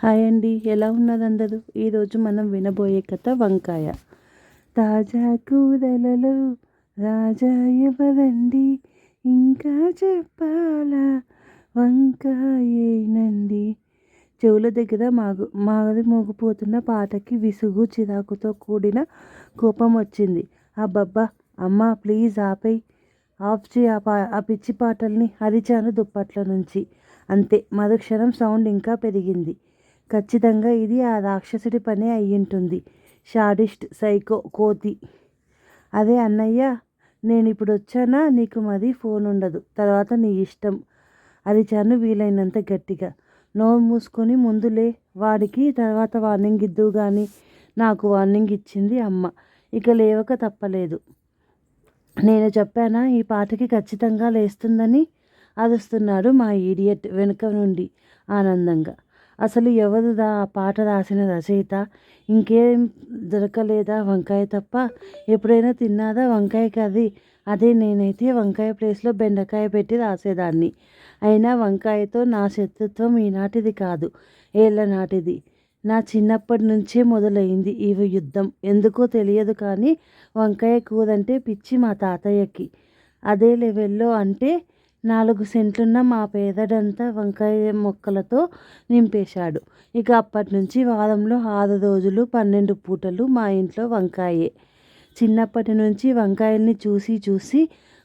Hi అండి. ఎలా ఉన్నది ఈరోజు మనం వినబోయే కథ వంకాయ. తాజా కూరలలో రాజా ఎవరండి? ఇంకా చెప్పాలా? వంకాయేనండి చెవుల దగ్గర మాగు మాది మోగిపోతున్న పాటకి విసుగు చిరాకుతో కూడిన కోపం వచ్చింది. అబ్బబ్బా! అమ్మ ప్లీజ్ ఆపై ఆఫ్ చేయి ఆ పా ఆ పిచ్చి పాటల్ని అరిచాను దుప్పట్ల నుంచి. అంతే మరుక్షణం సౌండ్ ఇంకా పెరిగింది. ఖచ్చితంగా ఇది ఆ రాక్షసుడి పనే అయ్యుంటుంది. షాడిస్ట్ సైకో కోతి. అదే అన్నయ్య నేను ఇప్పుడు వచ్చానా నీకు మరి ఫోన్ ఉండదు తర్వాత నీ ఇష్టం. అరిచాను వీలైనంత గట్టిగా. నోరు మూసుకొని ముందులే. వాడికి తర్వాత వార్నింగ్ ఇద్దు కానీ నాకు వార్నింగ్ ఇచ్చింది అమ్మ. ఇక లేవక తప్పలేదు. నేను చెప్పానా ఈ పాటకి ఖచ్చితంగా లేస్తుందని? అరుస్తున్నాడు మా ఈడియట్ వెనుక నుండి ఆనందంగా. అసలు ఎవరుదా ఆ పాట రాసిన రచయిత? ఇంకేం దొరకలేదా వంకాయ తప్ప? ఎప్పుడైనా తిన్నారా వంకాయ కర్రీ? అదే నేనైతే వంకాయ ప్లేస్లో బెండకాయ పెట్టి రాసేదాన్ని. అయినా వంకాయతో నా శత్రుత్వం ఈనాటిది కాదు ఏళ్ళ నాటిది. నా చిన్నప్పటి నుంచే మొదలైంది ఈ యుద్ధం. ఎందుకో తెలియదు కానీ వంకాయ కూర అంటే పిచ్చి మా తాతయ్యకి. అదే లెవెల్లో అంటే నాలుగు సెంట్లున్న మా పేదడంతా వంకాయ మొక్కలతో నింపేశాడు. ఇక అప్పటి నుంచి వారంలో ఆరు రోజులు పన్నెండు పూటలు మా ఇంట్లో వంకాయే. చిన్నప్పటి నుంచి వంకాయల్ని చూసి చూసి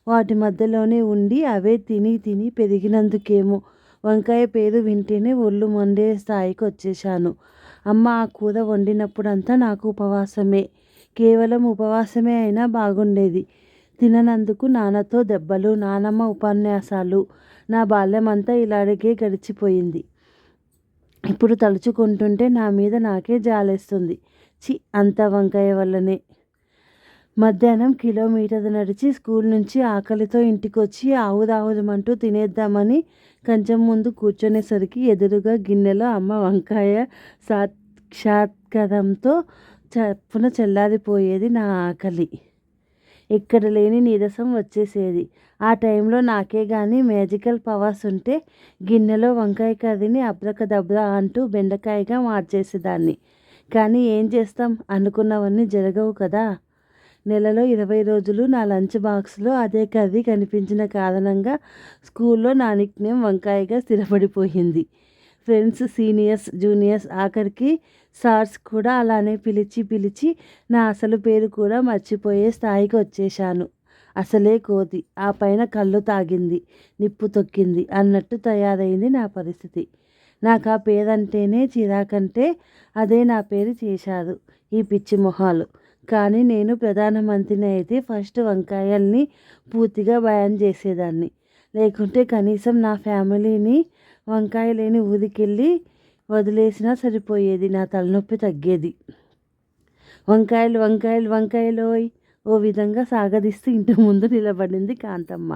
వాటి మధ్యలోనే ఉండి అవే తిని తిని పెరిగినందుకేమో వంకాయ పేరు వింటేనే ఒళ్ళు మండే స్థాయికి వచ్చేసాను అమ్మ ఆ కూర వండినప్పుడంతా నాకు ఉపవాసమే. కేవలం ఉపవాసమే అయినా బాగుండేది. తిననందుకు నాన్నతో దెబ్బలు నానమ్మ ఉపన్యాసాలు నా బాల్యమంతా ఇలాగే గడిచిపోయింది. ఇప్పుడు తలుచుకుంటుంటే నా మీద నాకే జాలేస్తుంది. చి అంత వంకాయ వల్లనే. మధ్యాహ్నం కిలోమీటర్ నడిచి స్కూల్ నుంచి ఆకలితో ఇంటికి వచ్చి ఆవుదావుదమంటూ తినేద్దామని కంచెం ముందు కూర్చునేసరికి ఎదురుగా గిన్నెలో అమ్మ వంకాయ సాక్షాత్కారంతో చప్పున చల్లారిపోయేది నా ఆకలి. ఎక్కడ లేని నీరసం వచ్చేసేది. ఆ టైంలో నాకే కానీ మ్యాజికల్ పవర్స్ ఉంటే గిన్నెలో వంకాయ కర్రీని అబ్రకదబ్రా అంటూ బెండకాయగా మార్చేసేదాన్ని. కానీ ఏం చేస్తాం? అనుకున్నవన్నీ జరగవు కదా. నెలలో ఇరవై రోజులు నా లంచ్ బాక్స్లో అదే కర్రీ కనిపించిన కారణంగా స్కూల్లో నా నిక్నేమ్ వంకాయగా స్థిరపడిపోయింది. ఫ్రెండ్స్ సీనియర్స్ జూనియర్స్ ఆఖరికి సార్స్ కూడా అలానే పిలిచి పిలిచి నా అసలు పేరు కూడా మర్చిపోయే స్థాయికి వచ్చేశాను. అసలే కోతి ఆ పైన కళ్ళు తాగింది నిప్పు తొక్కింది అన్నట్టు తయారైంది నా పరిస్థితి. నాకు ఆ పేరంటేనే చిరాకంటే అదే నా పేరు చేశారు ఈ పిచ్చి మొహాలు. కానీ నేను ప్రధానమంత్రిని అయితే ఫస్ట్ వంకాయల్ని పూర్తిగా భయం చేసేదాన్ని. లేకుంటే కనీసం నా ఫ్యామిలీని వంకాయ లేని ఊరికెళ్ళి వదిలేసినా సరిపోయేది. నా తలనొప్పి తగ్గేది. వంకాయలు వంకాయలు వంకాయలోయ్. ఓ విధంగా సాగదీస్తూ ఇంటి ముందు నిలబడింది కాంతమ్మ.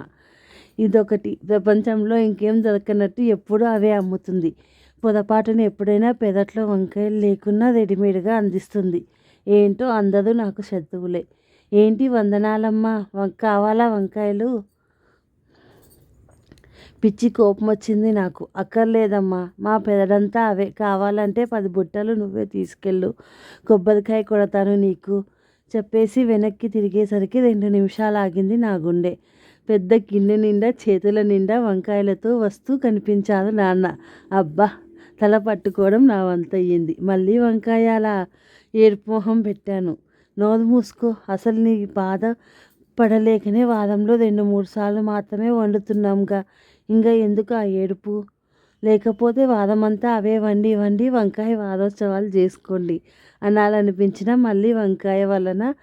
ఇదొకటి. ప్రపంచంలో ఇంకేం దొరకనట్టు ఎప్పుడూ అవే అమ్ముతుంది. పొరపాటున ఎప్పుడైనా పెరట్లో వంకాయలు లేకున్నా రెడీమేడ్గా అందిస్తుంది. ఏంటో అందరూ నాకు శత్రువులే. ఏంటి వందనాలమ్మ? కావాలా వంకాయలు? పిచ్చి కోపం వచ్చింది నాకు. అక్కర్లేదమ్మా మా పెదడంతా అవే. కావాలంటే పది బుట్టలు నువ్వే తీసుకెళ్ళు. కొబ్బరికాయ కొడతాను నీకు. చెప్పేసి వెనక్కి తిరిగేసరికి రెండు నిమిషాలు ఆగింది నా గుండె. పెద్ద గిన్నె నిండా చేతుల నిండా వంకాయలతో వస్తూ కనిపించారు నాన్న. అబ్బా తల పట్టుకోవడం నా వంతయ్యింది. మళ్ళీ వంకాయాల ఏడుపు మొహం పెట్టాను. నోరు మూసుకో అసలు నీ బాధ పడలేకనే వారంలో రెండు మూడు సార్లు మాత్రమే వండుతున్నాంగా. ఇంకా ఎందుకు ఆ ఏడుపు? లేకపోతే వారమంతా అవే వండి వండి వంకాయ వారోత్సవాలు చేసుకోండి అనాలనిపించిన మళ్ళీ వంకాయ వలన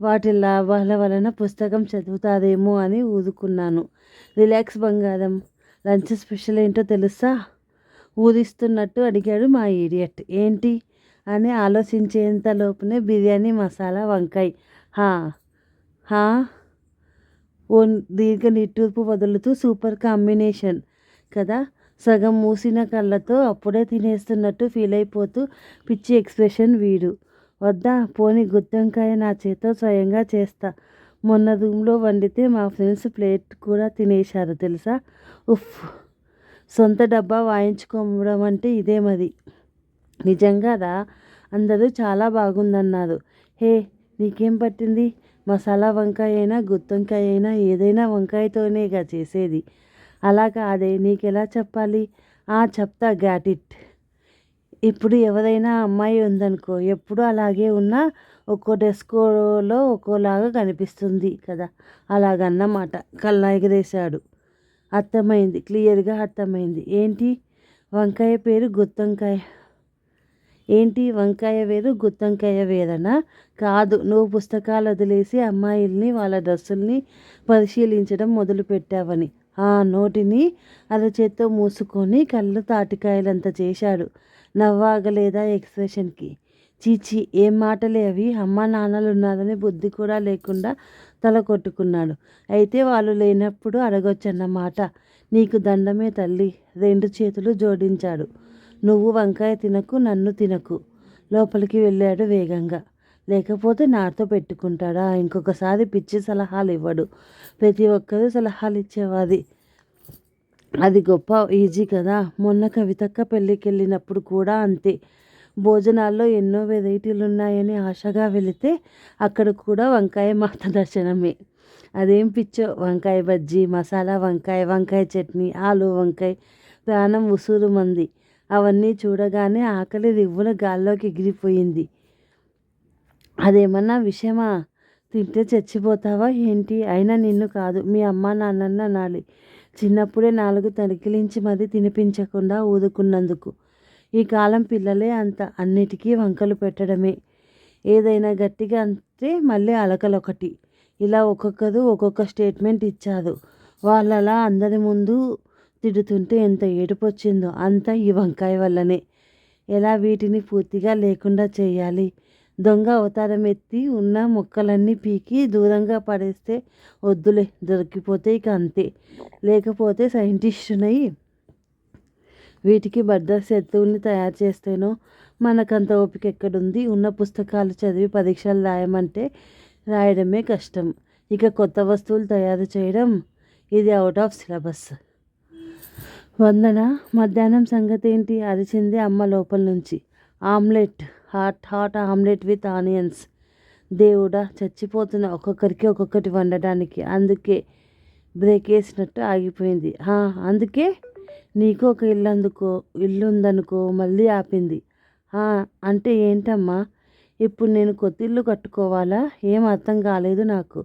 వాటి లాభాల వలన పుస్తకం చదువుతాదేమో అని ఊదుకున్నాను. రిలాక్స్ బంగారం. లంచ్ స్పెషల్ ఏంటో తెలుసా? ఊదిస్తున్నట్టు అడిగాడు మా ఈడియట్ ఏంటి? అని ఆలోచించేంత లోపునే బిర్యానీ మసాలా వంకాయ. హా? హా? ఓ దీర్ఘ నిట్టూర్పు వదులుతూ సూపర్ కాంబినేషన్ కదా? సగం మూసిన కళ్ళతో అప్పుడే తినేస్తున్నట్టు ఫీల్ అయిపోతూ పిచ్చి ఎక్స్ప్రెషన్ వీడు. వద్దా పోని గుత్తంకాయ నా చేత స్వయంగా చేస్తా. మొన్న రూమ్లో వండితే మా ఫ్రెండ్స్ ప్లేట్ కూడా తినేశారు తెలుసా? ఉఫ్! సొంత డబ్బా వాయించుకోవడం అంటే ఇదే మరి నిజంగారా అందరూ చాలా బాగుందన్నారు. హే నీకేం పట్టింది? మసాలా వంకాయ అయినా గుత్తొంకాయ అయినా ఏదైనా వంకాయతోనేగా చేసేది. అలా కాదే నీకెలా చెప్పాలి? ఆ చెప్తా గ్యాట్ ఇట్. ఇప్పుడు ఎవరైనా అమ్మాయి ఉందనుకో ఎప్పుడు అలాగే ఉన్నా ఒక్కో డెస్కోలో ఒక్కోలాగా కనిపిస్తుంది కదా అలాగన్నమాట. కళ్ళ ఎగరేశాడు అర్థమైంది క్లియర్గా అర్థమైంది. ఏంటి? వంకాయ పేరు గుత్తొంకాయ. ఏంటి వంకాయ వేరు గుత్తొంకాయ వేరనా కాదు. నువ్వు పుస్తకాలు వదిలేసి అమ్మాయిల్ని వాళ్ళ డ్రెస్సుల్ని పరిశీలించడం మొదలుపెట్టావని ఆ నోటిని అరచేత్తో మూసుకొని కళ్ళు తాటికాయలంత చేశాడు. నవ్వాగలేదా ఎక్స్ప్రెషన్కి? చీచి ఏం మాటలే అవి. అమ్మా నాన్నలు ఉన్నారని బుద్ధి కూడా లేకుండా తల కొట్టుకున్నాడు. అయితే వాళ్ళు లేనప్పుడు అడగొచ్చన్నమాట. నీకు దండమే తల్లి. రెండు చేతులు జోడించాడు. నువ్వు వంకాయ తినకు నన్ను తినకు. లోపలికి వెళ్ళాడు వేగంగా. లేకపోతే నాతో పెట్టుకుంటాడా? ఇంకొకసారి పిచ్చి సలహాలు ఇవ్వడు ప్రతి ఒక్కరూ సలహాలు ఇచ్చేవాది అది గొప్ప ఈజీ కదా? మొన్న కవితక్క పెళ్ళికి వెళ్ళినప్పుడు కూడా అంతే. భోజనాల్లో ఎన్నో వెరైటీలు ఉన్నాయని ఆశగా వెళితే అక్కడ కూడా వంకాయ మాత దర్శనమే అదేం పిచ్చో? వంకాయ బజ్జీ మసాలా వంకాయ వంకాయ చట్నీ ఆలు వంకాయ ప్రాణం ఉసూరు మంది. అవన్నీ చూడగానే ఆకలి రివ్వున గాల్లోకి ఎగిరిపోయింది. అదేమన్నా విషయమా? తింటే చచ్చిపోతావా ఏంటి? అయినా నిన్ను కాదు మీ అమ్మ నాన్నన్న అనాలి చిన్నప్పుడే నాలుగు తరికిలించి మరీ తినిపించకుండా ఊదుకున్నందుకు. ఈ కాలం పిల్లలే అంత అన్నిటికీ వంకలు పెట్టడమే. ఏదైనా గట్టిగా అంటే మళ్ళీ అలకలొకటి. ఇలా ఒక్కొక్కరు ఒక్కొక్క స్టేట్మెంట్ ఇచ్చారు. వాళ్ళలా అందరి ముందు తిడుతుంటే ఎంత ఏడుపు వచ్చిందో అంతా ఈ వంకాయ వల్లనే. ఎలా వీటిని పూర్తిగా లేకుండా చేయాలి? దొంగ అవతారం ఎత్తి ఉన్న మొక్కలన్నీ పీకి దూరంగా పడేస్తే వద్దులే దొరికిపోతే ఇక అంతే. లేకపోతే సైంటిస్టునై వీటికి భద్ర శత్రువుని తయారు చేస్తేనో మనకంత ఓపిక ఎక్కడుంది? ఉన్న పుస్తకాలు చదివి పరీక్షలు రాయమంటే రాయడమే కష్టం. ఇక కొత్త వస్తువులు తయారు చేయడం ఇది అవుట్ ఆఫ్ సిలబస్ వందన మధ్యాహ్నం సంగతి ఏంటి అరిచింది అమ్మ లోపల నుంచి. Omelette hot hot omelette with onions. దేవుడా చచ్చిపోతున్న ఒక్కొక్కరికి ఒక్కొక్కటి వండడానికి అందుకే బ్రేక్ వేసినట్టు ఆగిపోయింది అందుకే నీకు ఒక ఇల్లు అందుకో ఇల్లు ఉందనుకో మళ్ళీ ఆపింది. అంటే ఏంటమ్మా? ఇప్పుడు నేను కొత్త ఇల్లు కట్టుకోవాలా? ఏం అర్థం కాలేదు నాకు.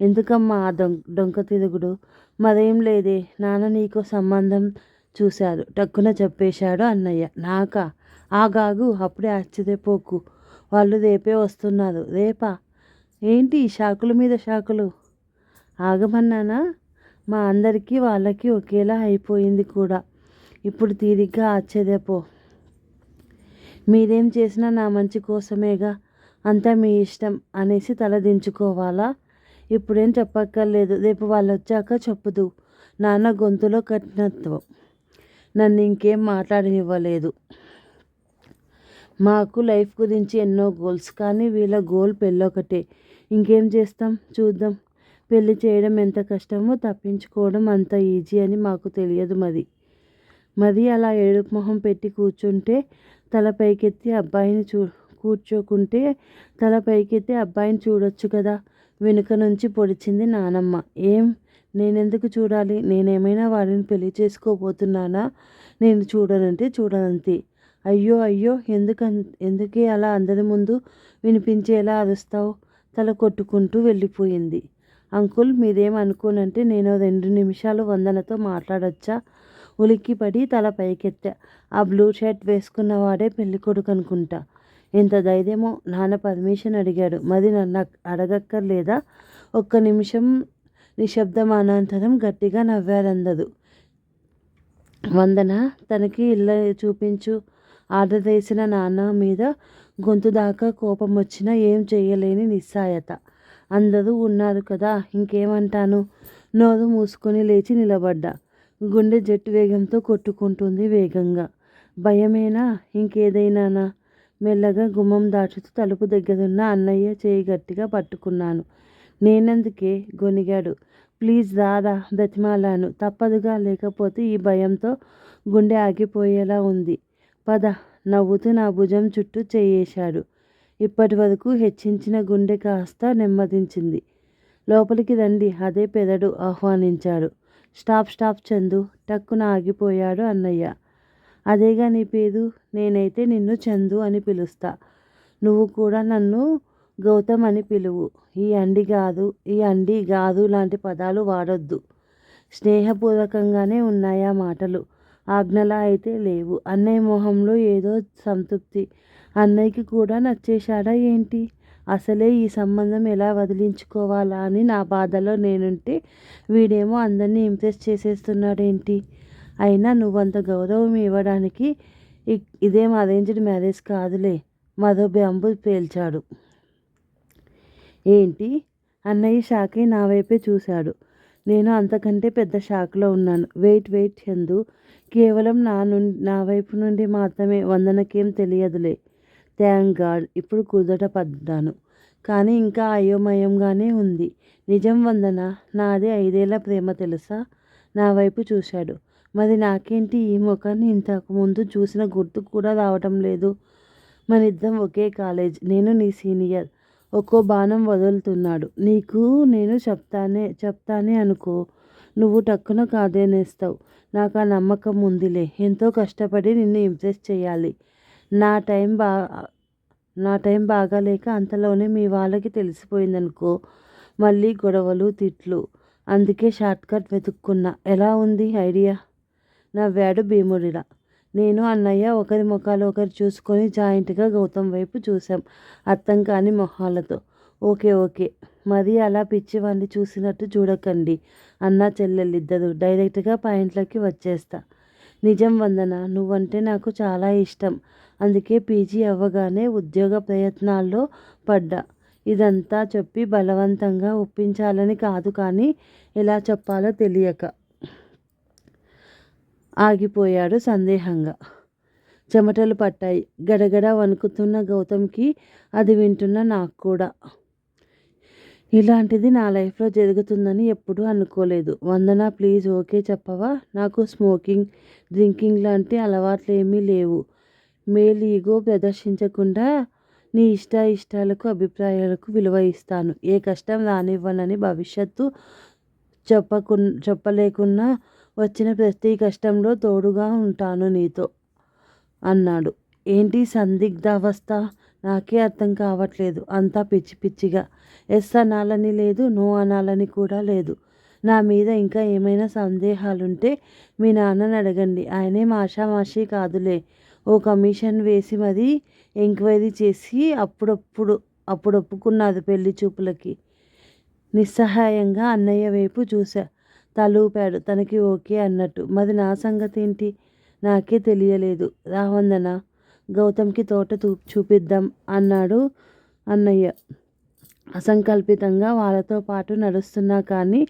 ఎందుకమ్మా ఆ దొం డొంక తిరుగుడు? మరేం లేదే నాన్న నీకో సంబంధం చూశారు టక్కున చెప్పేశాడు అన్నయ్య. నాకా? ఆగాగు అప్పుడే ఆశ్చర్యపోకు వాళ్ళు రేపే వస్తున్నారు. రేపా? ఏంటి షాకుల మీద షాకులు ఆగమన్నానా? మా అందరికీ వాళ్ళకి ఒకేలా అయిపోయింది కూడా. ఇప్పుడు తీరిగ్గా ఆశ్చర్యపో మీరేం చేసినా నా మంచి కోసమేగా? అంతా మీ ఇష్టం అనేసి తల దించుకోవాలా? ఇప్పుడేం చెప్పక్కర్లేదు. రేపు వాళ్ళు వచ్చాక చెప్పుదు. నాన్న గొంతులో కఠినత్వం. నన్ను ఇంకేం మాట్లాడనివ్వలేదు. మాకు లైఫ్ గురించి ఎన్నో గోల్స్ కానీ వీళ్ళ గోల్ పెళ్ళొకటే. ఇంకేం చేస్తాం? చూద్దాం. పెళ్ళి చేయడం ఎంత కష్టమో తప్పించుకోవడం అంత ఈజీ అని మాకు తెలియదు మరి మరి అలా ఏడుపు మొహం పెట్టి కూర్చుంటే తల పైకెత్తి అబ్బాయిని చూ కూర్చోకుంటే తల పైకెత్తి అబ్బాయిని చూడొచ్చు కదా. వెనుక నుంచి పొడిచింది నానమ్మ. ఏం? నేనెందుకు చూడాలి? నేనేమైనా వాడిని పెళ్ళి చేసుకోబోతున్నానా? నేను చూడనంటే చూడనంతే. అయ్యో అయ్యో ఎందుకు ఎందుకే అలా అందరి ముందు వినిపించేలా అరుస్తావు? తల కొట్టుకుంటూ వెళ్ళిపోయింది. అంకుల్ మీరేం అనుకోనంటే నేను రెండు నిమిషాలు వందనతో మాట్లాడొచ్చా? ఉలిక్కిపడి తల పైకెత్తా. ఆ బ్లూ షర్ట్ వేసుకున్నవాడే పెళ్ళికొడుకు అనుకుంటా ఎంత ధైర్యమో నాన్న పర్మిషన్ అడిగాడు. మరి నన్ను అడగక్కర్లేదా? ఒక్క నిమిషం నిశ్శబ్దం అనంతరం గట్టిగా నవ్వారందరు. వందన తనకి ఇల్లు చూపించు. ఆర్డర్ వేసిన నాన్న మీద గొంతు దాకా కోపం వచ్చినా ఏం చేయలేని నిస్సాయత. అందరూ ఉన్నారు కదా ఇంకేమంటాను? నోరు మూసుకొని లేచి నిలబడ్డా. గుండె జట్టు వేగంతో కొట్టుకుంటుంది వేగంగా. భయమేనా? ఇంకేదైనానా? మెల్లగా గుమ్మం దాటుతూ తలుపు దగ్గరున్న అన్నయ్య చేయి గట్టిగా పట్టుకున్నాను. నేనందుకే? గొనిగాడు ప్లీజ్ రారా బ్రతిమాలాను. తప్పదుగా లేకపోతే ఈ భయంతో గుండె ఆగిపోయేలా ఉంది. పద నవ్వుతూ నా భుజం చుట్టూ చేయేశాడు ఇప్పటి వరకు హెచ్చించిన గుండె కాస్త నెమ్మదించింది. లోపలికి రండి అదే పెదడు ఆహ్వానించాడు. స్టాప్ స్టాప్ చందు టక్కున ఆగిపోయాడు అన్నయ్య. అదేగా నీ పేరు నేనైతే నిన్ను చందు అని పిలుస్తా. నువ్వు కూడా నన్ను గౌతమ్ అని పిలువు. ఈ అండి కాదు ఈ అండి కాదు లాంటి పదాలు వాడొద్దు. స్నేహపూర్వకంగానే ఉన్నాయా మాటలు. ఆజ్ఞలా అయితే లేవు. అన్నయ్య మొహంలో ఏదో సంతృప్తి. అన్నయ్యకి కూడా నచ్చేశాడా ఏంటి? అసలే ఈ సంబంధం ఎలా వదిలించుకోవాలా అని నా బాధలో నేనుంటే వీడేమో అందరినీ ఇంప్రెస్ చేసేస్తున్నాడేంటి? అయినా నువ్వంత గౌరవం ఇవ్వడానికి ఇదేం అరేంజ్డ్ మ్యారేజ్ కాదులే మరో బ్యాంబు పేల్చాడు. ఏంటి? అన్నయ్య షాకే నా వైపే చూశాడు. నేను అంతకంటే పెద్ద షాక్లో ఉన్నాను. Wait wait Chandu. కేవలం నా నుండి నా వైపు నుండి మాత్రమే వందనకేం తెలియదులే. థ్యాంక్ గాడ్ ఇప్పుడు కుదట పడ్డాను. కానీ ఇంకా అయోమయంగానే ఉంది. నిజం వందన? నాదే ఐదేళ్ళ ప్రేమ తెలుసా? నా వైపు చూశాడు. మరి నాకేంటి ఈ ముఖాన్ని ఇంతకు ముందు చూసిన గుర్తు కూడా రావటం లేదు. మనిద్దరం ఒకే కాలేజ్. నేను నీ సీనియర్. ఒక్కో బాణం వదులుతున్నాడు. నీకు నేను చెప్తానే చెప్తానే అనుకో. నువ్వు టక్కున కాదేనేస్తావు. నాకు ఆ నమ్మకం ఉందిలే. ఎంతో కష్టపడి నిన్ను ఇంప్రెస్ చేయాలి. నా టైం బా నా టైం బాగాలేక అంతలోనే మీ వాళ్ళకి తెలిసిపోయిందనుకో. మళ్ళీ గొడవలు తిట్లు. అందుకే షార్ట్కట్ వెతుక్కున్నా. ఎలా ఉంది ఐడియా? నవ్వాడు భీముడిలా. నేను అన్నయ్య ఒకరి ముఖాలు ఒకరు చూసుకొని జాయింట్గా గౌతమ్ వైపు చూసాం అర్థం కాని మొహాలతో. Okay okay. మరి అలా పిచ్చివాడిని చూసినట్టు చూడకండి. అన్న చెల్లెళ్ళిద్దరు డైరెక్ట్గా పాయింట్లోకి వచ్చేస్తా. నిజం వందన? నువ్వంటే నాకు చాలా ఇష్టం. అందుకే పీజీ అవ్వగానే ఉద్యోగ ప్రయత్నాల్లో పడ్డా. ఇదంతా చెప్పి బలవంతంగా ఒప్పించాలని కాదు కానీ ఎలా చెప్పాలో తెలియక. ఆగిపోయాడు సందేహంగా. చెమటలు పట్టాయి. గడగడ వణుకుతున్న గౌతమ్కి అది వింటున్న నాకు కూడా. ఇలాంటిది నా లైఫ్లో జరుగుతుందని ఎప్పుడూ అనుకోలేదు. వందన ప్లీజ్ ఓకే చెప్పవా? నాకు స్మోకింగ్ డ్రింకింగ్ లాంటి అలవాట్లు ఏమీ లేవు. మేల్ ఈగో ప్రదర్శించకుండా నీ ఇష్ట ఇష్టాలకు అభిప్రాయాలకు విలువ ఇస్తాను. ఏ కష్టం రానివ్వనని భవిష్యత్తు చెప్పకు చెప్పలేకున్నా వచ్చిన ప్రతి కష్టంలో తోడుగా ఉంటాను నీతో అన్నాడు. ఏంటి సందిగ్ధావస్థ? నాకే అర్థం కావట్లేదు. అంతా పిచ్చి పిచ్చిగా. ఎస్ అనాలని లేదు నో అనాలని కూడా లేదు. నా మీద ఇంకా ఏమైనా సందేహాలుంటే మీ నాన్నని అడగండి. ఆయనేం ఆషామాషి కాదులే. ఓ కమిషన్ వేసి మరీ ఎంక్వైరీ చేసి అప్పుడప్పుడు అప్పుడు ఒప్పుకున్నది పెళ్ళి చూపులకి. నిస్సహాయంగా అన్నయ్య వైపు చూశా. తలూపాడు. తనకి ఓకే అన్నట్టు. మరి నా సంగతి ఏంటి నాకే తెలియలేదు. రావందన గౌతమ్కి తోట చూపిద్దాం అన్నాడు అన్నయ్య. అసంకల్పితంగా వాళ్ళతో పాటు నడుస్తున్నా కానీ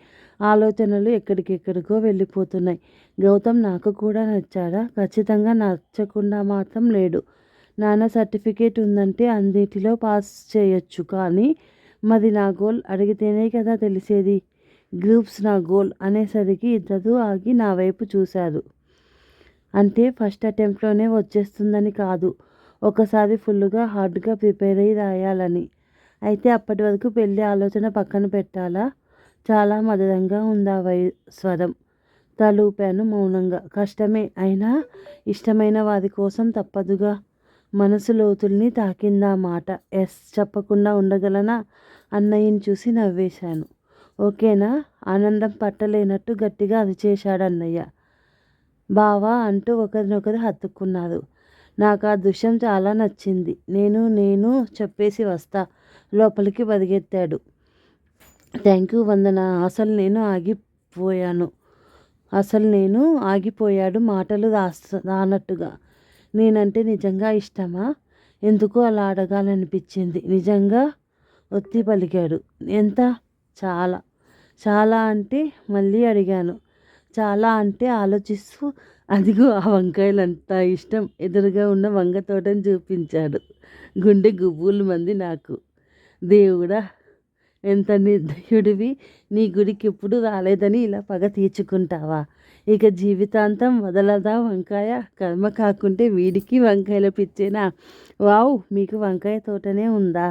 ఆలోచనలు ఎక్కడికెక్కడికో వెళ్ళిపోతున్నాయి. గౌతమ్ నాకు కూడా నచ్చాడా? ఖచ్చితంగా నచ్చకుండా మాత్రం లేడు. నాన్న సర్టిఫికేట్ ఉందంటే అన్నిటిలో పాస్ చేయొచ్చు కానీ మరి నా గోల్ అడిగితేనే కదా తెలిసేది? గ్రూప్స్ నా గోల్ అనేసరికి ఇద్దరు ఆగి నా వైపు చూశారు. అంటే ఫస్ట్ అటెంప్ట్లోనే వచ్చేస్తుందని కాదు. ఒకసారి ఫుల్గా హార్డ్గా ప్రిపేర్ అయ్యి రాయాలని. అయితే అప్పటి వరకు పెళ్ళి ఆలోచన పక్కన పెట్టాలా? చాలా మధురంగా ఉందా వై స్వరం. తలూపాను మౌనంగా. కష్టమే అయినా ఇష్టమైన వారి కోసం తప్పదుగా. మనసు లోతుల్ని తాకిందా మాట? ఎస్ చెప్పకుండా ఉండగలనా? అన్నయ్యని చూసి నవ్వేశాను. ఓకేనా? ఆనందం పట్టలేనట్టు గట్టిగా అరిచేశాడు అన్నయ్య బావా అంటూ ఒకరినొకరు హత్తుకున్నారు. నాకు ఆ దృశ్యం చాలా నచ్చింది. నేను నేను చెప్పేసి వస్తా. లోపలికి పరిగెత్తాడు. Thank you Vandana. అసలు నేను ఆగిపోయాను. అసలు నేను ఆగిపోయాడు మాటలు రాస్త రానట్టుగా. నేనంటే నిజంగా ఇష్టమా? ఎందుకో అలా అడగాలనిపించింది. నిజంగా ఒత్తి పలికాడు ఎంత? చాలా. చాలా అంటే మళ్ళీ అడిగాను. చాలా అంటే ఆలోచిస్తూ అదిగో ఆ వంకాయలు అంత ఇష్టం ఎదురుగా ఉన్న వంగ తోటని చూపించాడు. గుండె గుబ్బులు మంది నాకు. దేవుడా ఎంత నిర్దయుడివి. నీ గుడికి ఎప్పుడు రాలేదని ఇలా పగ తీర్చుకుంటావా? ఇక జీవితాంతం వదలదా వంకాయ? కర్మ కాకుంటే వీడికి వంకాయల పిచ్చేనా? వావ్ మీకు వంకాయ తోటనే ఉందా?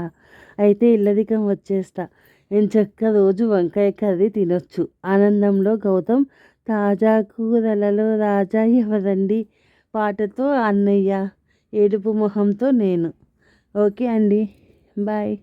అయితే ఇల్లదికం వచ్చేస్తా. ఎంచక్క రోజు వంకాయ కర్రీ తినొచ్చు. ఆనందంలో గౌతమ్ తాజా కూరలలో రాజా ఎవరండి? పాటతో అన్నయ్య ఏడుపు మొహంతో నేను. ఓకే అండి. బాయ్.